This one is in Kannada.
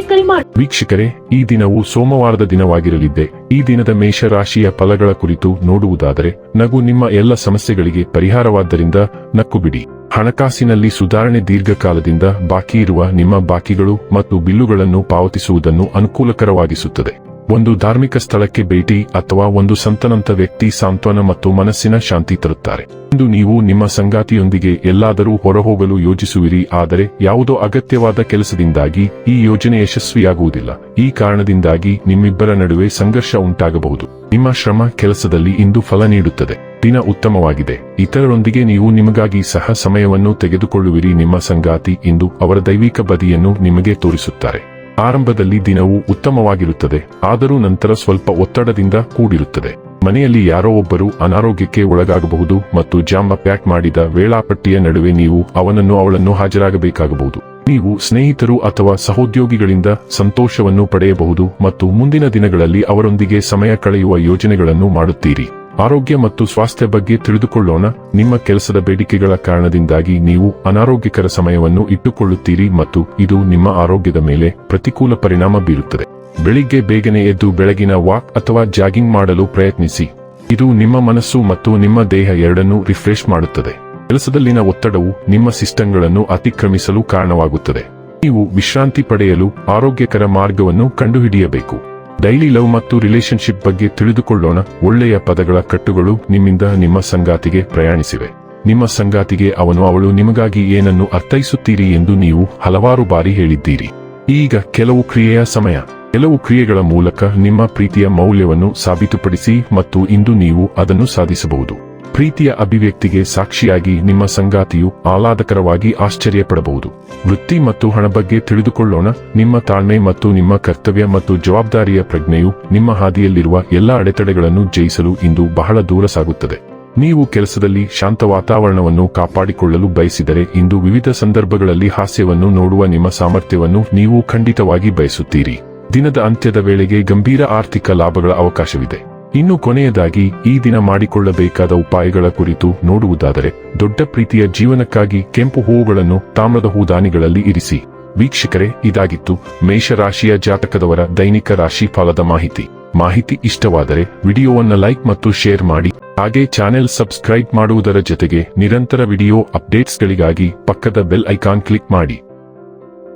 ಕರೆ ಮಾಡಿ ವೀಕ್ಷಕರೇ, ಈ ದಿನವು ಸೋಮವಾರದ ದಿನವಾಗಿರಲಿದ್ದೆ. ಈ ದಿನದ ಮೇಷರಾಶಿಯ ಫಲಗಳ ಕುರಿತು ನೋಡುವುದಾದರೆ, ನಗು ನಿಮ್ಮ ಎಲ್ಲ ಸಮಸ್ಯೆಗಳಿಗೆ ಪರಿಹಾರವಾದ್ದರಿಂದ ನಕ್ಕು ಬಿಡಿ ಹಣಕಾಸಿನಲ್ಲಿ ಸುಧಾರಣೆ ದೀರ್ಘಕಾಲದಿಂದ ಬಾಕಿ ಇರುವ ನಿಮ್ಮ ಬಾಕಿಗಳು ಮತ್ತು ಬಿಲ್ಲುಗಳನ್ನು ಪಾವತಿಸುವುದನ್ನು ಅನುಕೂಲಕರವಾಗಿಸುತ್ತದೆ. ಒಂದು ಧಾರ್ಮಿಕ ಸ್ಥಳಕ್ಕೆ ಭೇಟಿ ಅಥವಾ ಒಂದು ಸಂತನಂತ ವ್ಯಕ್ತಿ ಸಾಂತ್ವನ ಮತ್ತು ಮನಸ್ಸಿನ ಶಾಂತಿ ತರುತ್ತಾರೆ. ಇಂದು ನೀವು ನಿಮ್ಮ ಸಂಗಾತಿಯೊಂದಿಗೆ ಎಲ್ಲಾದರೂ ಹೊರಹೋಗಲು ಯೋಜಿಸುವಿರಿ ಆದರೆ ಯಾವುದೋ ಅಗತ್ಯವಾದ ಕೆಲಸದಿಂದಾಗಿ ಈ ಯೋಜನೆ ಯಶಸ್ವಿಯಾಗುವುದಿಲ್ಲ. ಈ ಕಾರಣದಿಂದಾಗಿ ನಿಮ್ಮಿಬ್ಬರ ನಡುವೆ ಸಂಘರ್ಷ ಉಂಟಾಗಬಹುದು. ನಿಮ್ಮ ಶ್ರಮ ಕೆಲಸದಲ್ಲಿ ಇಂದು ಫಲ ನೀಡುತ್ತದೆ. ದಿನ ಉತ್ತಮವಾಗಿದೆ. ಇತರರೊಂದಿಗೆ ನೀವು ನಿಮಗಾಗಿ ಸಹ ಸಮಯವನ್ನು ತೆಗೆದುಕೊಳ್ಳುವಿರಿ. ನಿಮ್ಮ ಸಂಗಾತಿ ಇಂದು ಅವರ ದೈವಿಕ ಬದಿಯನ್ನು ನಿಮಗೆ ತೋರಿಸುತ್ತಾರೆ. ಆರಂಭದಲ್ಲಿ ದಿನವು ಉತ್ತಮವಾಗಿರುತ್ತದೆ, ಆದರೂ ನಂತರ ಸ್ವಲ್ಪ ಒತ್ತಡದಿಂದ ಕೂಡಿರುತ್ತದೆ. ಮನೆಯಲ್ಲಿ ಯಾರೋ ಒಬ್ಬರು ಅನಾರೋಗ್ಯಕ್ಕೆ ಒಳಗಾಗಬಹುದು ಮತ್ತು ಜಾಮ ಪ್ಯಾಕ್ ಮಾಡಿದ ವೇಳಾಪಟ್ಟಿಯ ನಡುವೆ ನೀವು ಅವನನ್ನು ಅವಳನ್ನು ಹಾಜರಾಗಬೇಕಾಗಬಹುದು. ನೀವು ಸ್ನೇಹಿತರು ಅಥವಾ ಸಹೋದ್ಯೋಗಿಗಳಿಂದ ಸಂತೋಷವನ್ನು ಪಡೆಯಬಹುದು ಮತ್ತು ಮುಂದಿನ ದಿನಗಳಲ್ಲಿ ಅವರೊಂದಿಗೆ ಸಮಯ ಕಳೆಯುವ ಯೋಜನೆಗಳನ್ನು ಮಾಡುತ್ತೀರಿ. ಆರೋಗ್ಯ ಮತ್ತು ಸ್ವಾಸ್ಥ್ಯ ಬಗ್ಗೆ ತಿಳಿದುಕೊಳ್ಳೋಣ. ನಿಮ್ಮ ಕೆಲಸದ ಬೇಡಿಕೆಗಳ ಕಾರಣದಿಂದಾಗಿ ನೀವು ಅನಾರೋಗ್ಯಕರ ಸಮಯವನ್ನು ಇಟ್ಟುಕೊಳ್ಳುತ್ತೀರಿ ಮತ್ತು ಇದು ನಿಮ್ಮ ಆರೋಗ್ಯದ ಮೇಲೆ ಪ್ರತಿಕೂಲ ಪರಿಣಾಮ ಬೀರುತ್ತದೆ. ಬೆಳಿಗ್ಗೆ ಬೇಗನೆ ಎದ್ದು ಬೆಳಗಿನ ವಾಕ್ ಅಥವಾ ಜಾಗಿಂಗ್ ಮಾಡಲು ಪ್ರಯತ್ನಿಸಿ. ಇದು ನಿಮ್ಮ ಮನಸ್ಸು ಮತ್ತು ನಿಮ್ಮ ದೇಹ ಎರಡನ್ನೂ ರಿಫ್ರೆಶ್ ಮಾಡುತ್ತದೆ. ಕೆಲಸದಲ್ಲಿನ ಒತ್ತಡವು ನಿಮ್ಮ ಸಿಸ್ಟಂಗಳನ್ನು ಅತಿಕ್ರಮಿಸಲು ಕಾರಣವಾಗುತ್ತದೆ. ನೀವು ವಿಶ್ರಾಂತಿ ಪಡೆಯಲು ಆರೋಗ್ಯಕರ ಮಾರ್ಗವನ್ನು ಕಂಡುಹಿಡಿಯಬೇಕು. ಡೈಲಿ ಲವ್ ಮತ್ತು ರಿಲೇಶನ್ಶಿಪ್ ಬಗ್ಗೆ ತಿಳಿದುಕೊಳ್ಳೋಣ. ಒಳ್ಳೆಯ ಪದಗಳ ಕಟ್ಟುಗಳು ನಿಮ್ಮಿಂದ ನಿಮ್ಮ ಸಂಗಾತಿಗೆ ಪ್ರಯಾಣಿಸಿವೆ. ನಿಮ್ಮ ಸಂಗಾತಿಗೆ ಅವನು, ಅವಳು ನಿಮಗಾಗಿ ಏನನ್ನು ಅರ್ಥೈಸುತ್ತೀರಿ ಎಂದು ನೀವು ಹಲವಾರು ಬಾರಿ ಹೇಳಿದ್ದೀರಿ. ಈಗ ಕೆಲವು ಕ್ರಿಯೆಯ ಸಮಯ. ಕೆಲವು ಕ್ರಿಯೆಗಳ ಮೂಲಕ ನಿಮ್ಮ ಪ್ರೀತಿಯ ಮೌಲ್ಯವನ್ನು ಸಾಬೀತುಪಡಿಸಿ ಮತ್ತು ಇಂದು ನೀವು ಅದನ್ನು ಸಾಧಿಸಬಹುದು. ಪ್ರೀತಿಯ ಅಭಿವ್ಯಕ್ತಿಗೆ ಸಾಕ್ಷಿಯಾಗಿ ನಿಮ್ಮ ಸಂಗಾತಿಯು ಆಹ್ಲಾದಕರವಾಗಿ ಆಶ್ಚರ್ಯಪಡಬಹುದು. ವೃತ್ತಿ ಮತ್ತು ಹಣ ಬಗ್ಗೆ ತಿಳಿದುಕೊಳ್ಳೋಣ. ನಿಮ್ಮ ತಾಳ್ಮೆ ಮತ್ತು ನಿಮ್ಮ ಕರ್ತವ್ಯ ಮತ್ತು ಜವಾಬ್ದಾರಿಯ ಪ್ರಜ್ಞೆಯು ನಿಮ್ಮ ಹಾದಿಯಲ್ಲಿರುವ ಎಲ್ಲ ಅಡೆತಡೆಗಳನ್ನು ಜಯಿಸಲು ಇಂದು ಬಹಳ ದೂರ ಸಾಗುತ್ತದೆ. ನೀವು ಕೆಲಸದಲ್ಲಿ ಶಾಂತ ವಾತಾವರಣವನ್ನು ಕಾಪಾಡಿಕೊಳ್ಳಲು ಬಯಸಿದರೆ ಇಂದು ವಿವಿಧ ಸಂದರ್ಭಗಳಲ್ಲಿ ಹಾಸ್ಯವನ್ನು ನೋಡುವ ನಿಮ್ಮ ಸಾಮರ್ಥ್ಯವನ್ನು ನೀವು ಖಂಡಿತವಾಗಿ ಬಯಸುತ್ತೀರಿ. ದಿನದ ಅಂತ್ಯದ ವೇಳೆಗೆ ಗಂಭೀರ ಆರ್ಥಿಕ ಲಾಭಗಳ ಅವಕಾಶವಿದೆ. ಇನ್ನು ಕೊನೆಯದಾಗಿ ಈ ದಿನ ಮಾಡಿಕೊಳ್ಳಬೇಕಾದ ಉಪಾಯಗಳ ಕುರಿತು ನೋಡುವುದಾದರೆ, ದೊಡ್ಡ ಪ್ರೀತಿಯ ಜೀವನಕ್ಕಾಗಿ ಕೆಂಪು ಹೂವುಗಳನ್ನು ತಾಮ್ರದ ಹೂದಾನಿಗಳಲ್ಲಿ ಇರಿಸಿ. ವೀಕ್ಷಕರೇ, ಇದಾಗಿತ್ತು ಮೇಷರಾಶಿಯ ಜಾತಕದವರ ದೈನಿಕ ರಾಶಿ ಫಲದ ಮಾಹಿತಿ. ಮಾಹಿತಿ ಇಷ್ಟವಾದರೆ ವಿಡಿಯೋವನ್ನ ಲೈಕ್ ಮತ್ತು ಶೇರ್ ಮಾಡಿ, ಹಾಗೆ ಚಾನೆಲ್ ಸಬ್ಸ್ಕ್ರೈಬ್ ಮಾಡುವುದರ ಜೊತೆಗೆ ನಿರಂತರ ವಿಡಿಯೋ ಅಪ್ಡೇಟ್ಸ್ಗಳಿಗಾಗಿ ಪಕ್ಕದ ಬೆಲ್ ಐಕಾನ್ ಕ್ಲಿಕ್ ಮಾಡಿ.